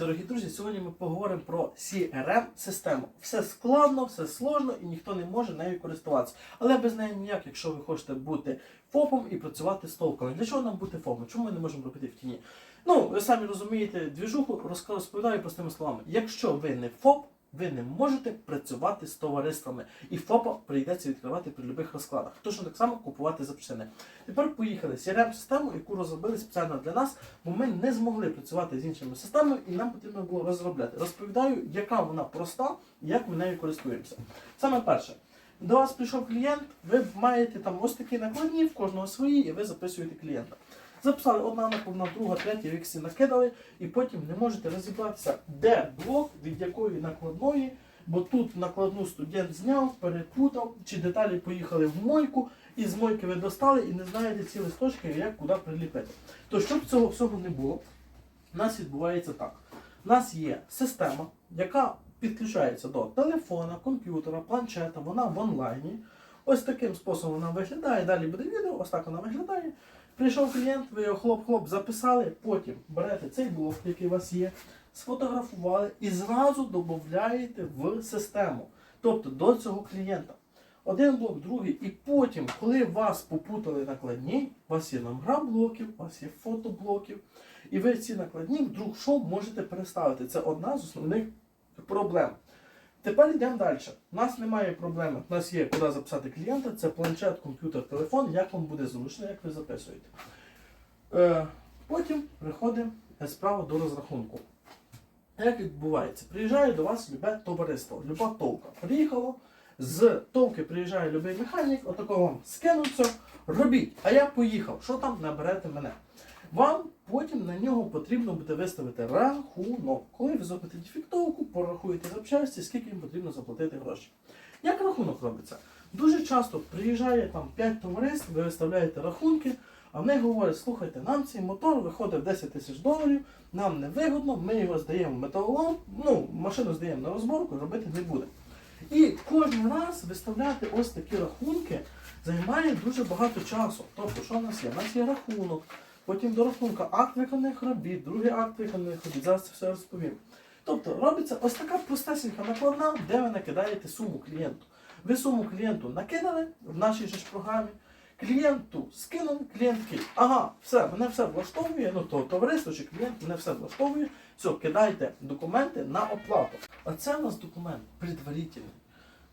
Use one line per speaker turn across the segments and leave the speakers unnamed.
дорогі друзі! Сьогодні ми поговоримо про CRM-систему. Все складно, все сложно і ніхто не може нею користуватися. Але без неї ніяк, якщо ви хочете бути ФОПом і працювати з толками. Для чого нам бути ФОПом? Чому ми не можемо робити в тіні? Ну, ви самі розумієте, двіжуху розповідаю простими словами. Якщо ви не ФОП, ви не можете працювати з товариствами. І ФОПа прийдеться відкривати при будь-яких розкладах. Точно так само купувати запчастини. Тепер поїхали. CRM-систему, яку розробили спеціально для нас, бо ми не змогли працювати з іншими системами, і нам потрібно було розробляти. Розповідаю, яка вона проста і як ми нею користуємося. Саме перше. До вас прийшов клієнт, ви маєте там ось такі накладні, в кожного свої, і ви записуєте клієнта. Записали одна накладна, друга, третя, ви всі накидали, і потім не можете розібратися, де блок, від якої накладної, бо тут накладну студент зняв, перепутав, чи деталі поїхали в мойку, і з мойки ви достали і не знаєте ці листочки, як куди приліпити. То щоб цього всього не було, у нас відбувається так. У нас є система, яка підключається до телефона, комп'ютера, планшета, вона в онлайні. Ось таким способом вона виглядає. Далі буде відео, ось так вона виглядає. Прийшов клієнт, ви його хлоп-хлоп записали, потім берете цей блок, який у вас є, сфотографували і зразу додаєте в систему. Тобто до цього клієнта. Один блок, другий, і потім, коли вас попутали накладні, у вас є номера блоків, у вас є фото блоків, і ви ці накладні вдруг що можете переставити. Це одна з основних проблем. Тепер йдемо далі. У нас немає проблеми. У нас є куди записати клієнта, це планшет, комп'ютер, телефон, як вам буде зручно, як ви записуєте. Е, потім приходимо справа до розрахунку. Як відбувається? Приїжджає до вас любе товариство, люба товка. Приїхало, з товки приїжджає любий механік, отакого вам скинуться, робіть, а я поїхав. Що там наберете мене? Вам потім на нього потрібно буде виставити рахунок. Коли ви зробите дефектовку, порахуєте запчасті, скільки їм потрібно заплатити гроші. Як рахунок робиться? Дуже часто приїжджає там 5 товариств, ви виставляєте рахунки, а вони говорять, слухайте, нам цей мотор виходить 10 тисяч доларів, нам не вигодно, ми його здаємо металолом, ну, машину здаємо на розборку, робити не будемо. І кожен раз виставляти ось такі рахунки займає дуже багато часу. Тобто, що в нас є? У нас є рахунок, потім до рахунку акт виконаних робіт, другий акт виконаних робіт. Зараз це все розповім. Тобто робиться ось така простесенька накладна, де ви накидаєте суму клієнту. Ви суму клієнту накидали в нашій же ж програмі. Клієнту скинули, клієнт такий, ага, все, мене все влаштовує, ну то товариство чи клієнт мене все влаштовує. Все, кидайте документи на оплату. А це у нас документ предварительний.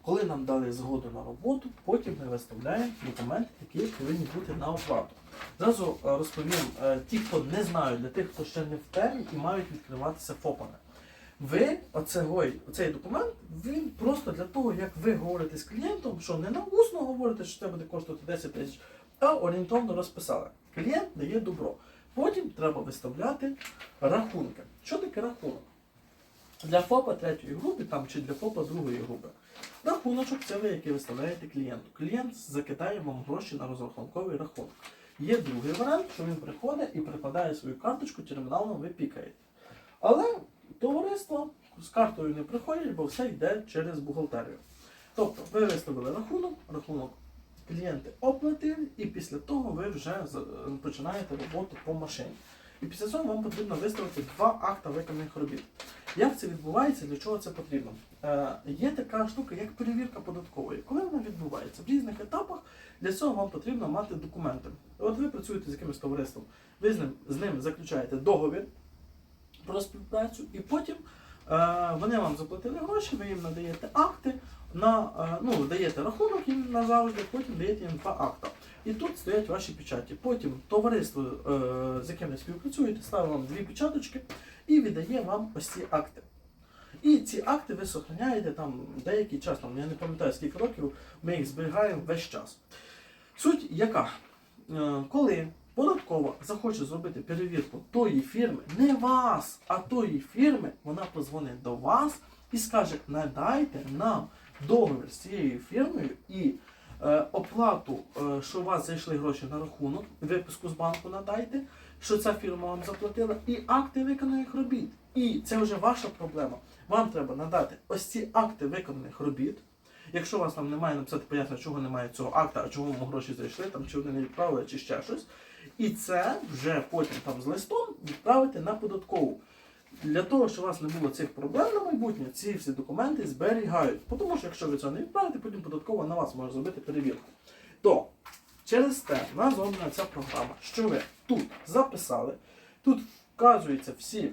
Коли нам дали згоду на роботу, потім ми виставляємо документи, які повинні бути на оплату. Зразу е, розповім, е, ті, хто не знають, для тих, хто ще не в темі і мають відкриватися ФОПами. Ви, оцей, оцей документ, він просто для того, як ви говорите з клієнтом, що не навусно говорите, що це буде коштувати 10 тисяч, а орієнтовно розписали. Клієнт дає добро. Потім треба виставляти рахунки. Що таке рахунок? Для ФОПа третьої групи там, чи для ФОПа другої групи. Рахуночок це ви, який виставляєте клієнту. Клієнт закидає вам гроші на розрахунковий рахунок. Є другий варіант, що він приходить і прикладає свою карточку, терміналом ви пікаєте. Але товариство з картою не приходять, бо все йде через бухгалтерію. Тобто ви виставили рахунок, рахунок клієнти оплатили, і після того ви вже починаєте роботу по машині. І після цього вам потрібно виставити два акта виконаних робіт. Як це відбувається, для чого це потрібно? Е, є така штука, як перевірка податкової. Коли вона відбувається в різних етапах, для цього вам потрібно мати документи. От ви працюєте з якимось товариством, ви з ним, з ним заключаєте договір про співпрацю, і потім е, вони вам заплатили гроші, ви їм надаєте акти, на, е, ну, даєте рахунок їм назавжди, потім даєте їм два акта. І тут стоять ваші печаті. Потім товариство, з яким ви співпрацюєте, ставить вам дві печаточки і віддає вам ось ці акти. І ці акти ви сохраняєте там деякий час, там, я не пам'ятаю скільки років, ми їх зберігаємо весь час. Суть яка? Е, Коли податкова захоче зробити перевірку тої фірми, не вас, а тої фірми, вона позвонить до вас і скаже: надайте нам договір з цією фірмою і е, оплату, е, що у вас зайшли гроші на рахунок, виписку з банку надайте, що ця фірма вам заплатила, і акти виконаних робіт. І це вже ваша проблема. Вам треба надати ось ці акти виконаних робіт. Якщо у вас там немає написати пояснення, чого немає цього акта, а чого вам гроші зайшли, там чи вони не відправили, чи ще щось. І це вже потім там з листом відправити на податкову. Для того, щоб у вас не було цих проблем на майбутнє, ці всі документи зберігають. Тому що якщо ви це не відправите, потім податково на вас може зробити перевірку. То через те зроблена ця програма, що ви тут записали, тут вказуються всі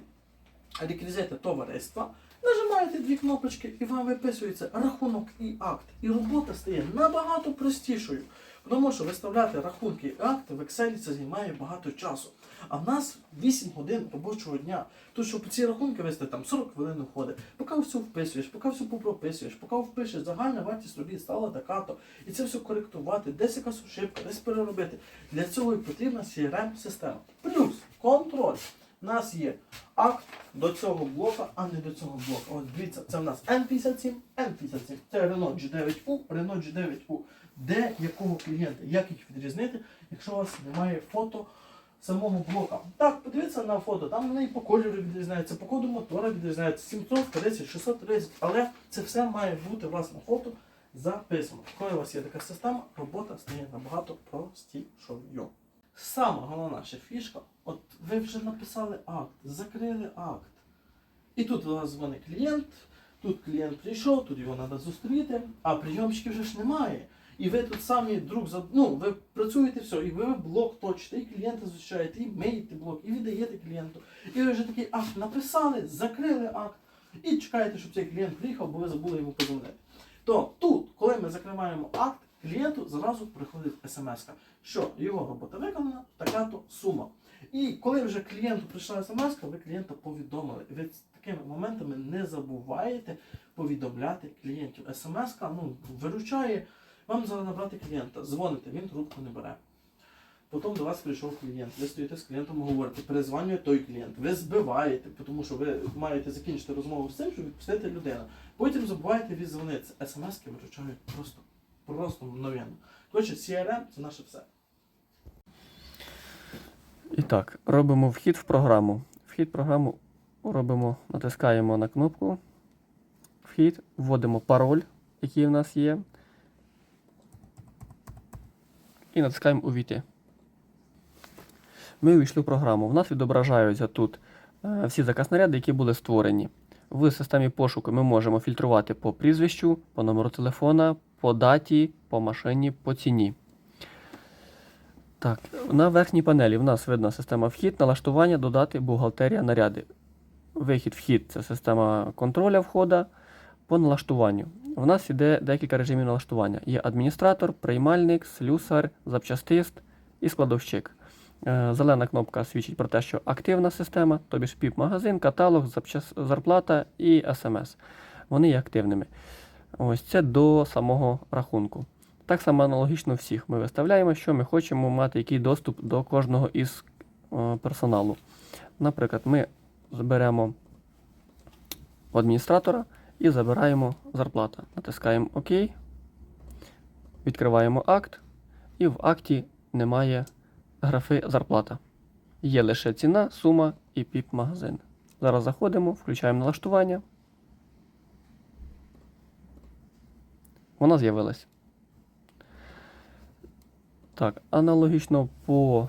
реквізити товариства, нажимаєте дві кнопочки і вам виписується рахунок і акт. І робота стає набагато простішою. Тому що виставляти рахунки і акти в Excel це займає багато часу. А в нас 8 годин робочого дня. Тут, щоб ці рахунки вести, там 40 хвилин уходить. Поки все вписуєш, поки все попрописуєш, поки впишеш, загальна вартість робіт стала така-то. І це все коректувати, десь якась ошибка, десь переробити. Для цього і потрібна CRM-система. Плюс контроль. У нас є акт до цього блока, а не до цього блока. От дивіться, це в нас N57, N57. Це Renault G9U, Renault G9U. Де якого клієнта, як їх відрізнити, якщо у вас немає фото самого блока. Так, подивіться на фото, там вони і по кольору відрізняються, по коду мотора відрізняються 730, 630, але це все має бути у вас на фото записано. Коли у вас є така система, робота стає набагато простішою. Сама головна ще фішка, от ви вже написали акт, закрили акт. І тут у вас дзвонить клієнт, тут клієнт прийшов, тут його треба зустріти, а прийомчиків вже ж немає. І ви тут самі друг за ну, ви працюєте все, і ви блок точите, і клієнта зустрічаєте, і миєте блок, і віддаєте клієнту. І ви вже такий акт написали, закрили акт, і чекаєте, щоб цей клієнт приїхав, бо ви забули йому подзвонити. То тут, коли ми закриваємо акт, клієнту зразу приходить смс, що його робота виконана, така-то сума. І коли вже клієнту прийшла смс, ви клієнта повідомили. Ви такими моментами не забуваєте повідомляти клієнтів. смс ну, виручає вам зараз набрати клієнта, дзвоните, він трубку не бере. Потім до вас прийшов клієнт, ви стоїте з клієнтом, говорите, перезванює той клієнт, ви збиваєте, тому що ви маєте закінчити розмову з цим, щоб відпустити людину. Потім забуваєте віддзвонитися. Смс-ки виручають просто, просто мгновенно. Коротше, CRM це наше все.
І так, робимо вхід в програму. Вхід в програму робимо, натискаємо на кнопку Вхід, вводимо пароль, який в нас є. І натискаємо Увійти. Ми увійшли в програму. В нас відображаються тут е, всі заказнаряди, які були створені. В системі пошуку ми можемо фільтрувати по прізвищу, по номеру телефона, по даті, по машині, по ціні. Так, на верхній панелі в нас видна система вхід, налаштування, додати, бухгалтерія, наряди. Вихід, вхід це система контроля входа по налаштуванню. У нас іде декілька режимів налаштування. Є адміністратор, приймальник, слюсар, запчастист і складовщик. Е, Зелена кнопка свідчить про те, що активна система, тобі ж піп-магазин, каталог, запчас- зарплата і смс. Вони є активними. Ось це до самого рахунку. Так само аналогічно всіх ми виставляємо, що ми хочемо мати який доступ до кожного із е, персоналу. Наприклад, ми зберемо адміністратора і забираємо зарплата. Натискаємо ОК, відкриваємо акт, і в акті немає графи зарплата. Є лише ціна, сума і піп-магазин. Зараз заходимо, включаємо налаштування. Вона з'явилась. Так, аналогічно по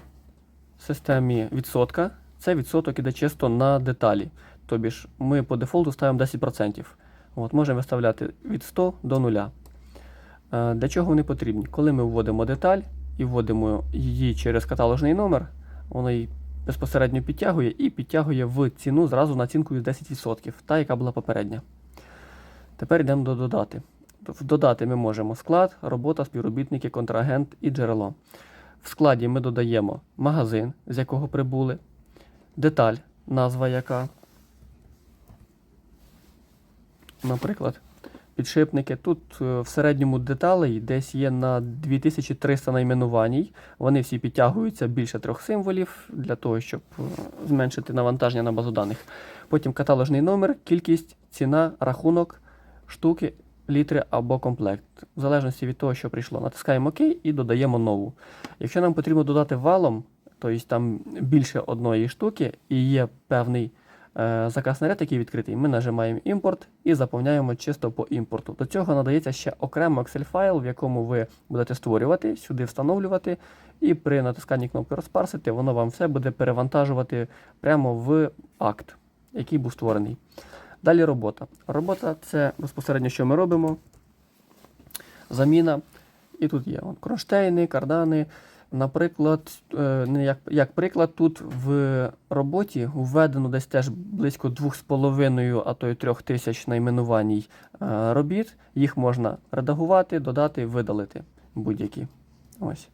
системі відсотка, це відсоток іде чисто на деталі. Тобі ж ми по дефолту ставимо 10%. От, можемо виставляти від 100 до 0. Е, Для чого вони потрібні? Коли ми вводимо деталь і вводимо її через каталожний номер, воно її безпосередньо підтягує і підтягує в ціну зразу націнкою 10%, та, яка була попередня. Тепер йдемо до додати. Додати ми можемо склад, робота, співробітники, контрагент і джерело. В складі ми додаємо магазин, з якого прибули, деталь, назва яка. Наприклад, підшипники. Тут е, в середньому деталей десь є на 2300 найменувань. Вони всі підтягуються більше трьох символів для того, щоб е, зменшити навантаження на базу даних. Потім каталожний номер, кількість, ціна, рахунок, штуки, літри або комплект. В залежності від того, що прийшло. Натискаємо ОК і додаємо нову. Якщо нам потрібно додати валом, тобто там більше одної штуки і є певний заказ наряд, який відкритий, ми нажимаємо імпорт і заповняємо чисто по імпорту. До цього надається ще окремо Excel файл, в якому ви будете створювати, сюди встановлювати, і при натисканні кнопки розпарсити, воно вам все буде перевантажувати прямо в акт. який був створений. Далі робота. Робота це безпосередньо, що ми робимо. Заміна. І тут є кронштейни, кардани. Наприклад, е, як, як приклад, тут в роботі введено десь теж близько 2,5, а то й 3 тисяч найменувань е, робіт. Їх можна редагувати, додати, видалити будь-які. Ось.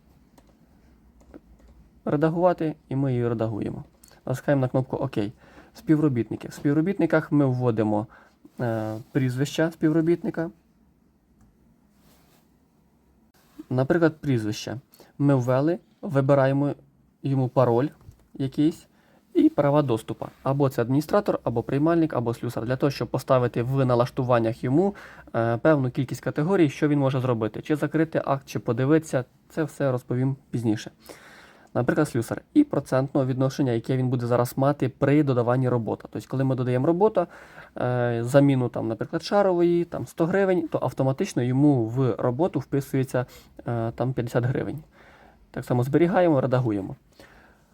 Редагувати, і ми її редагуємо. Натискаємо на кнопку ОК. Співробітники. В співробітниках ми вводимо е, прізвища співробітника. Наприклад, прізвище. Ми ввели, вибираємо йому пароль якийсь і права доступу. Або це адміністратор, або приймальник, або слюсар. Для того, щоб поставити в налаштуваннях йому е, певну кількість категорій, що він може зробити. Чи закрити акт, чи подивитися, це все розповім пізніше. Наприклад, слюсар. І процентного відношення, яке він буде зараз мати при додаванні роботи. Тобто, коли ми додаємо роботу, е, заміну, там, наприклад, шарової, там 100 гривень, то автоматично йому в роботу вписується е, там 50 гривень. Так само зберігаємо, редагуємо.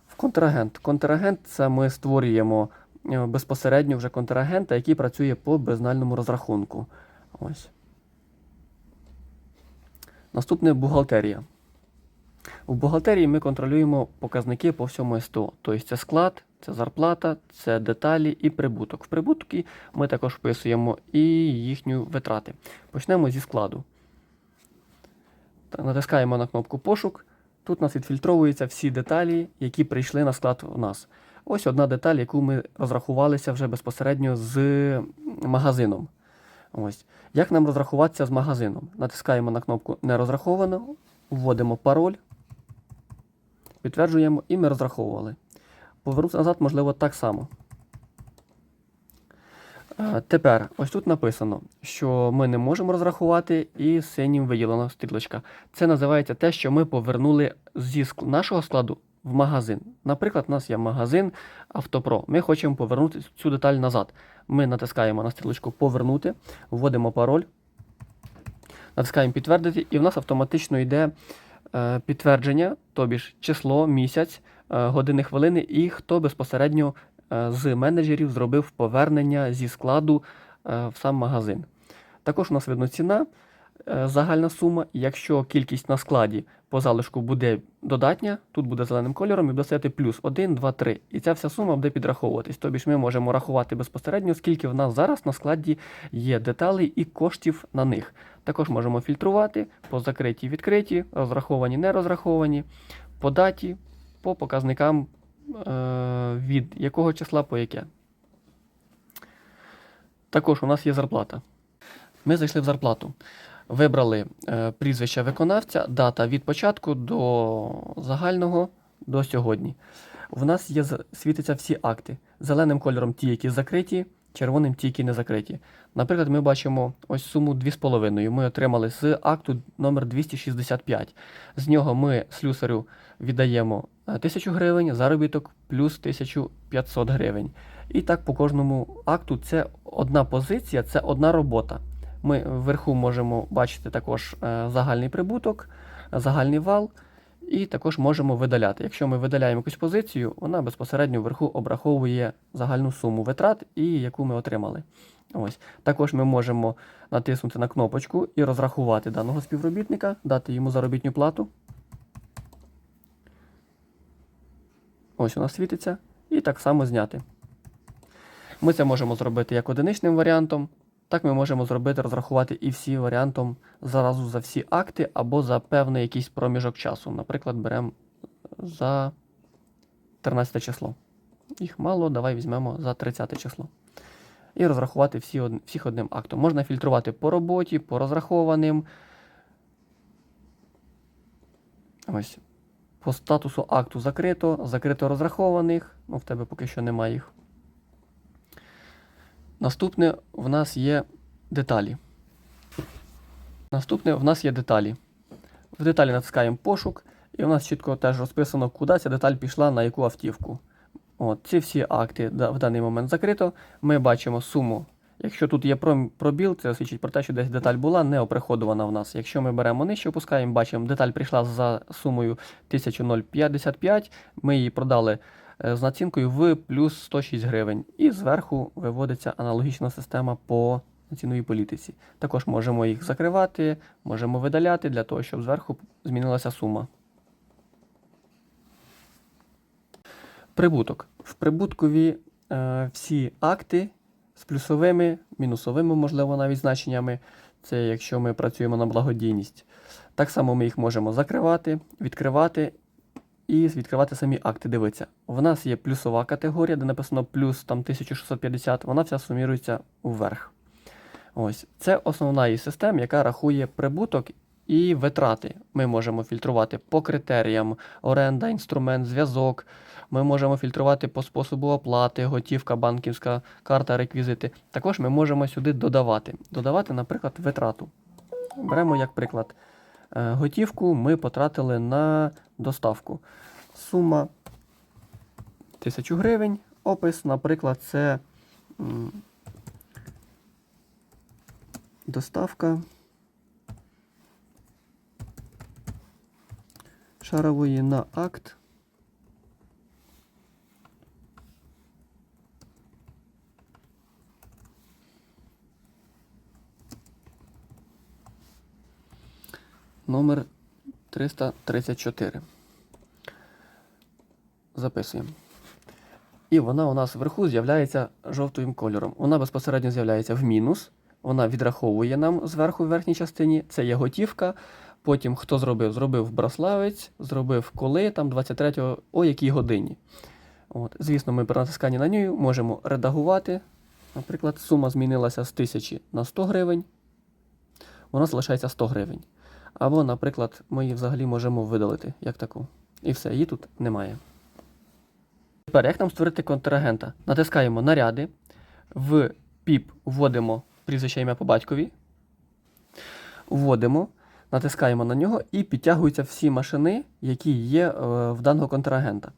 В контрагент. Контрагент це ми створюємо е, безпосередньо вже контрагента, який працює по безнальному розрахунку. Ось. Наступне бухгалтерія. У бухгалтерії ми контролюємо показники по всьому СТО. Тобто це склад, це зарплата, це деталі і прибуток. В прибутки ми також вписуємо і їхню витрати. Почнемо зі складу. Натискаємо на кнопку пошук. Тут у нас відфільтровуються всі деталі, які прийшли на склад у нас. Ось одна деталь, яку ми розрахувалися вже безпосередньо з магазином. Ось. Як нам розрахуватися з магазином? Натискаємо на кнопку Не розраховано, вводимо пароль, підтверджуємо і ми розраховували. Повернути назад, можливо, так само. Е, Тепер, ось тут написано, що ми не можемо розрахувати, і синім виділена стрілочка. Це називається те, що ми повернули зі нашого складу в магазин. Наприклад, у нас є магазин Автопро. Ми хочемо повернути цю деталь назад. Ми натискаємо на стрілочку Повернути, вводимо пароль, натискаємо підтвердити, і в нас автоматично йде е, підтвердження, тобі число, місяць, е, години, хвилини, і хто безпосередньо з менеджерів зробив повернення зі складу е, в сам магазин. Також у нас видно ціна, е, загальна сума. Якщо кількість на складі по залишку буде додатня, тут буде зеленим кольором і буде стояти плюс 1, 2, 3. І ця вся сума буде підраховуватись. Тобі ж ми можемо рахувати безпосередньо, скільки в нас зараз на складі є деталей і коштів на них. Також можемо фільтрувати по закриті, відкриті, розраховані, не розраховані, по даті, по показникам е, від якого числа по яке. Також у нас є зарплата. Ми зайшли в зарплату. Вибрали е, прізвище виконавця, дата від початку до загального до сьогодні. У нас є світяться всі акти. Зеленим кольором ті, які закриті, червоним ті, які не закриті. Наприклад, ми бачимо ось суму 2,5. Ми отримали з акту номер 265. З нього ми слюсарю віддаємо е, 1000 гривень, заробіток плюс 1500 гривень. І так по кожному акту це одна позиція, це одна робота. Ми вверху можемо бачити також е, загальний прибуток, е, загальний вал, і також можемо видаляти. Якщо ми видаляємо якусь позицію, вона безпосередньо вверху обраховує загальну суму витрат і яку ми отримали. Ось. Також ми можемо натиснути на кнопочку і розрахувати даного співробітника, дати йому заробітну плату. Ось нас світиться. І так само зняти. Ми це можемо зробити як одиничним варіантом, так ми можемо зробити, розрахувати і всі варіантом зразу за всі акти або за певний якийсь проміжок часу. Наприклад, беремо за 13 число. Їх мало, давай візьмемо за 30 число. І розрахувати всі, всіх одним актом. Можна фільтрувати по роботі, по розрахованим. Ось. По статусу акту закрито, закрито розрахованих. Ну, в тебе поки що немає їх. Наступне в нас є деталі. Наступне в нас є деталі. В деталі натискаємо пошук, і у нас чітко теж розписано, куди ця деталь пішла, на яку автівку. От, ці всі акти в даний момент закрито. Ми бачимо суму. Якщо тут є пробіл, це свідчить про те, що десь деталь була не оприходована в нас. Якщо ми беремо нижче, опускаємо, бачимо, деталь прийшла за сумою 1055, ми її продали е, з націнкою в плюс 106 гривень. І зверху виводиться аналогічна система по ціновій політиці. Також можемо їх закривати, можемо видаляти для того, щоб зверху змінилася сума. Прибуток. В прибуткові е, всі акти з плюсовими, мінусовими, можливо, навіть значеннями. Це якщо ми працюємо на благодійність. Так само ми їх можемо закривати, відкривати і відкривати самі акти. Дивіться, в нас є плюсова категорія, де написано плюс там 1650, вона вся сумірується вверх. Ось. Це основна її система, яка рахує прибуток і витрати. Ми можемо фільтрувати по критеріям: оренда, інструмент, зв'язок. Ми можемо фільтрувати по способу оплати, готівка, банківська карта, реквізити. Також ми можемо сюди додавати. Додавати, наприклад, витрату. Беремо як приклад. Е, Готівку ми потратили на доставку. Сума 1000 гривень. Опис, наприклад, це доставка шарової на акт. Номер 334. Записуємо. І вона у нас вверху з'являється жовтим кольором. Вона безпосередньо з'являється в мінус. Вона відраховує нам зверху в верхній частині. Це є готівка. Потім хто зробив? Зробив браславець, зробив коли там 23-го, о якій годині. От. Звісно, ми при натисканні на нього можемо редагувати. Наприклад, сума змінилася з 1000 на 100 гривень. Вона залишається 100 гривень. Або, наприклад, ми її взагалі можемо видалити як таку. І все, її тут немає. Тепер, як нам створити контрагента? Натискаємо наряди, в піп вводимо прізвище ім'я по батькові, вводимо, натискаємо на нього і підтягуються всі машини, які є е, в даного контрагента.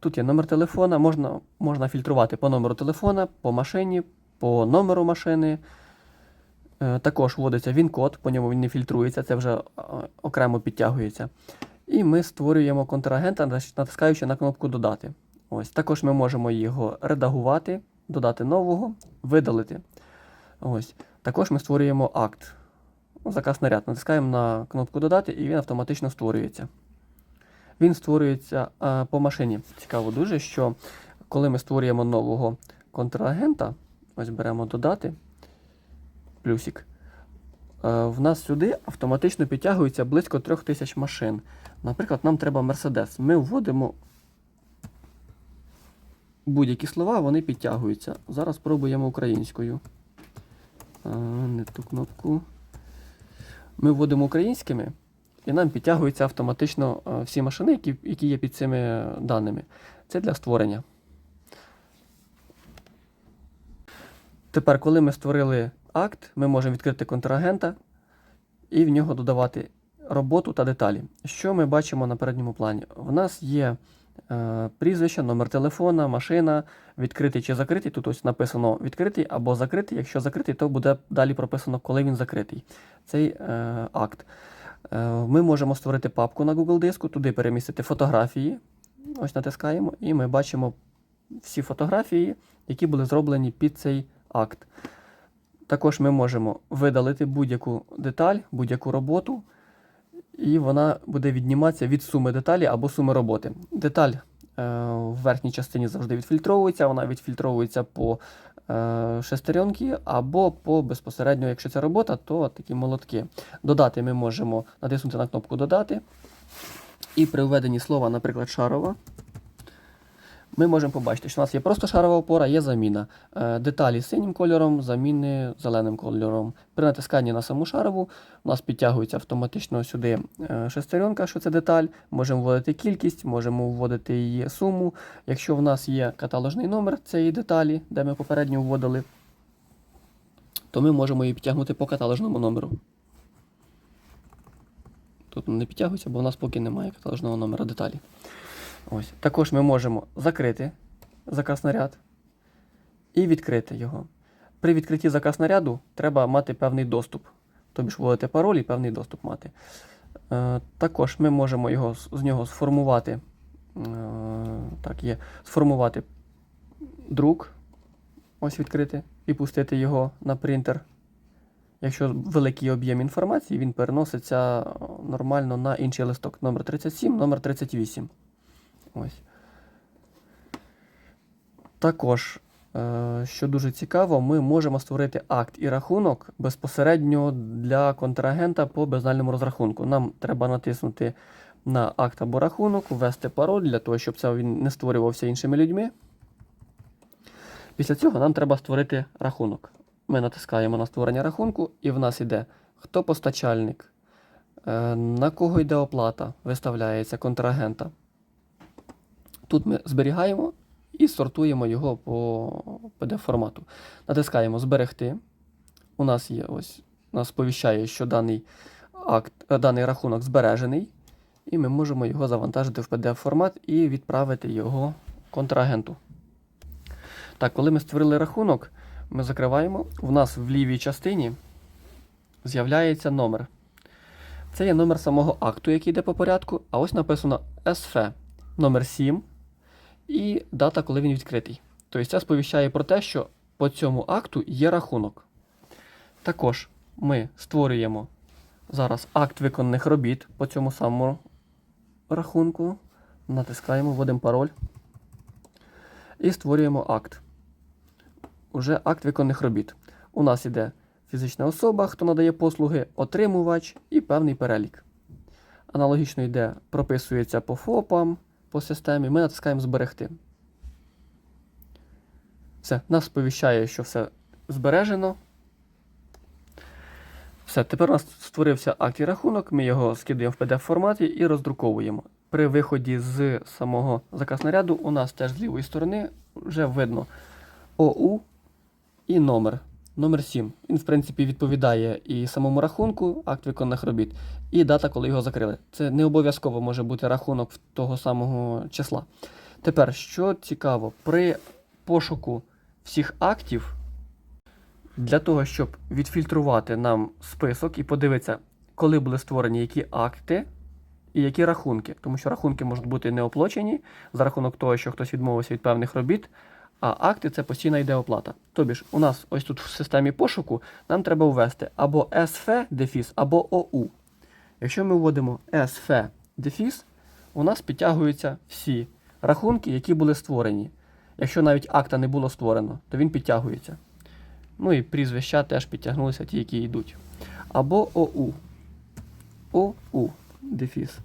Тут є номер телефона, можна, можна фільтрувати по номеру телефона, по машині, по номеру машини. Е, Також вводиться він-код, по ньому він не фільтрується, це вже е, окремо підтягується. І ми створюємо контрагента, натискаючи на кнопку Додати. Ось. Також ми можемо його редагувати, додати нового, видалити. Ось. Також ми створюємо акт. Заказ наряд. Натискаємо на кнопку Додати, і він автоматично створюється. Він створюється е, по машині. Цікаво дуже, що коли ми створюємо нового контрагента, ось беремо додати плюсик. Е, В нас сюди автоматично підтягується близько 3000 машин. Наприклад, нам треба Mercedes. Ми вводимо будь-які слова, вони підтягуються. Зараз спробуємо українською. Не ту кнопку. Ми вводимо українськими, і нам підтягуються автоматично е, всі машини, які, які є під цими даними. Це для створення. Тепер, коли ми створили акт, ми можемо відкрити контрагента і в нього додавати роботу та деталі. Що ми бачимо на передньому плані? В нас є е, прізвище, номер телефона, машина, відкритий чи закритий. Тут ось написано відкритий або закритий. Якщо закритий, то буде далі прописано, коли він закритий. Цей е, акт. Е, ми можемо створити папку на Google диску, туди перемістити фотографії. Ось натискаємо, і ми бачимо всі фотографії, які були зроблені під цей акт. Також ми можемо видалити будь-яку деталь, будь-яку роботу, і вона буде відніматися від суми деталі або суми роботи. Деталь е, в верхній частині завжди відфільтровується, вона відфільтровується по е, шестеренки або по безпосередньо, якщо це робота, то такі молотки. Додати ми можемо натиснути на кнопку Додати. І при введенні слова, наприклад, шарова, ми можемо побачити, що у нас є просто шарова опора, є заміна. Е, Деталі синім кольором, заміни зеленим кольором. При натисканні на саму шарову у нас підтягується автоматично сюди е, шестеренка, що це деталь. Можемо вводити кількість, можемо вводити її суму. Якщо в нас є каталожний номер цієї деталі, де ми попередньо вводили, то ми можемо її підтягнути по каталожному номеру. Тут не підтягується, бо в нас поки немає каталожного номера деталі. Ось. Також ми можемо закрити заказ наряд і відкрити його. При відкритті заказ наряду треба мати певний доступ. Тобі ж вводити пароль і певний доступ мати. Е, також ми можемо його, з нього сформувати так, є сформувати друк, ось відкрити і пустити його на принтер. Якщо великий об'єм інформації, він переноситься е, нормально на інший листок. Номер 37, номер 38. Ось. Також, е, що дуже цікаво, ми можемо створити акт і рахунок безпосередньо для контрагента по безнальному розрахунку. Нам треба натиснути на акт або рахунок, ввести пароль для того, щоб це він не створювався іншими людьми. Після цього нам треба створити рахунок. Ми натискаємо на створення рахунку, і в нас йде хто постачальник, е, на кого йде оплата, виставляється контрагента. Тут ми зберігаємо і сортуємо його по PDF формату. Натискаємо Зберегти. У нас є ось, нас сповіщає, що даний, акт, е, даний рахунок збережений, і ми можемо його завантажити в PDF формат і відправити його контрагенту. Так, коли ми створили рахунок, ми закриваємо. У нас в лівій частині з'являється номер. Це є номер самого акту, який йде по порядку, а ось написано СФ номер 7 і дата, коли він відкритий. Тобто це сповіщає про те, що по цьому акту є рахунок. Також ми створюємо зараз акт виконаних робіт по цьому самому рахунку. Натискаємо, вводимо пароль і створюємо акт. Уже акт виконаних робіт. У нас іде фізична особа, хто надає послуги, отримувач і певний перелік. Аналогічно йде, прописується по ФОПам, по системі. Ми натискаємо Зберегти. Все, нас сповіщає, що все збережено. Все, тепер у нас створився акт і рахунок, ми його скидаємо в PDF форматі і роздруковуємо. При виході з самого заказнаряду у нас теж з лівої сторони вже видно ОУ і номер. Номер 7. Він, в принципі, відповідає і самому рахунку, акт виконаних робіт, і дата, коли його закрили. Це не обов'язково може бути рахунок того самого числа. Тепер, що цікаво, при пошуку всіх актів, для того, щоб відфільтрувати нам список і подивитися, коли були створені які акти і які рахунки. Тому що рахунки можуть бути неоплачені за рахунок того, що хтось відмовився від певних робіт. А акти це постійна йде оплата. Тобі ж, у нас ось тут в системі пошуку нам треба ввести або SV дефіс, або OU. Якщо ми вводимо SV дефіс, у нас підтягуються всі рахунки, які були створені. Якщо навіть акта не було створено, то він підтягується. Ну і прізвища теж підтягнулися ті, які йдуть. Або OU. OU дефіс.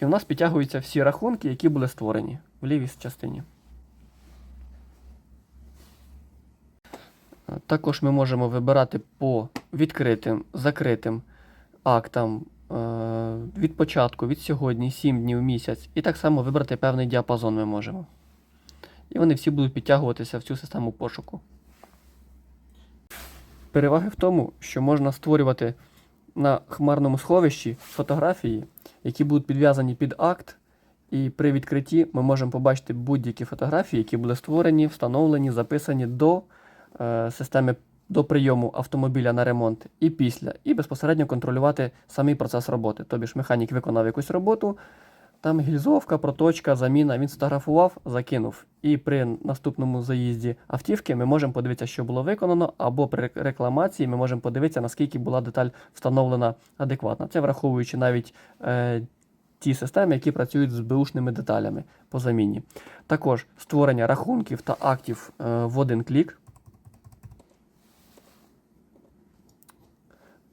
І у нас підтягуються всі рахунки, які були створені в лівій частині. Також ми можемо вибирати по відкритим, закритим актам е, від початку, від сьогодні, 7 днів місяць. І так само вибрати певний діапазон ми можемо. І вони всі будуть підтягуватися в цю систему пошуку. Переваги в тому, що можна створювати на хмарному сховищі фотографії, які будуть підв'язані під акт. І при відкритті ми можемо побачити будь-які фотографії, які були створені, встановлені, записані до системи до прийому автомобіля на ремонт і після, і безпосередньо контролювати самий процес роботи. Тобі ж механік виконав якусь роботу, там гільзовка, проточка, заміна, він сфотографував, закинув. І при наступному заїзді автівки ми можемо подивитися, що було виконано, або при рекламації ми можемо подивитися, наскільки була деталь встановлена адекватно. Це враховуючи навіть е, ті системи, які працюють з беушними деталями по заміні. Також створення рахунків та актів е, в один клік.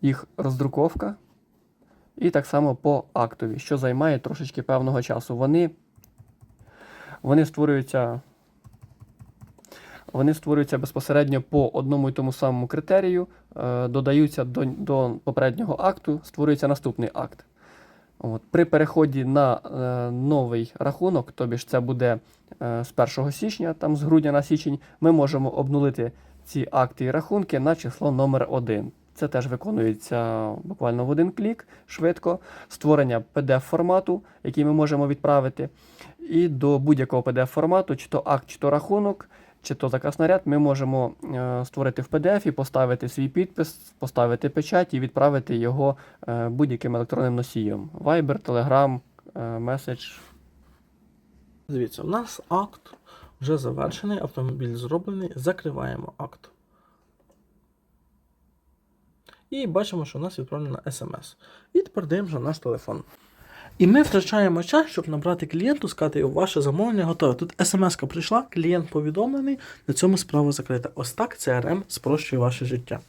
Їх роздруковка. І так само по актові, що займає трошечки певного часу. Вони, вони створюються. Вони створюються безпосередньо по одному і тому самому критерію, е, додаються до, до попереднього акту, створюється наступний акт. От. При переході на е, новий рахунок, тобі ж це буде е, з 1 січня, там з грудня на січень, ми можемо обнулити ці акти і рахунки на число номер 1 Це теж виконується буквально в один клік, швидко. Створення PDF-формату, який ми можемо відправити. І до будь-якого PDF-формату, чи то акт, чи то рахунок, чи то заказ наряд, ми можемо е, створити в PDF, поставити свій підпис, поставити печать і відправити його е, будь-яким електронним носієм. Viber, Telegram, е, Message
Дивіться, у нас акт вже завершений, автомобіль зроблений. Закриваємо акт. І бачимо, що у нас відправлена смс. І тепер дивимося на наш телефон. І ми втрачаємо час, щоб набрати клієнту, сказати, ваше замовлення готове. Тут смс-ка прийшла, клієнт повідомлений, на цьому справа закрита. Ось так CRM спрощує ваше життя.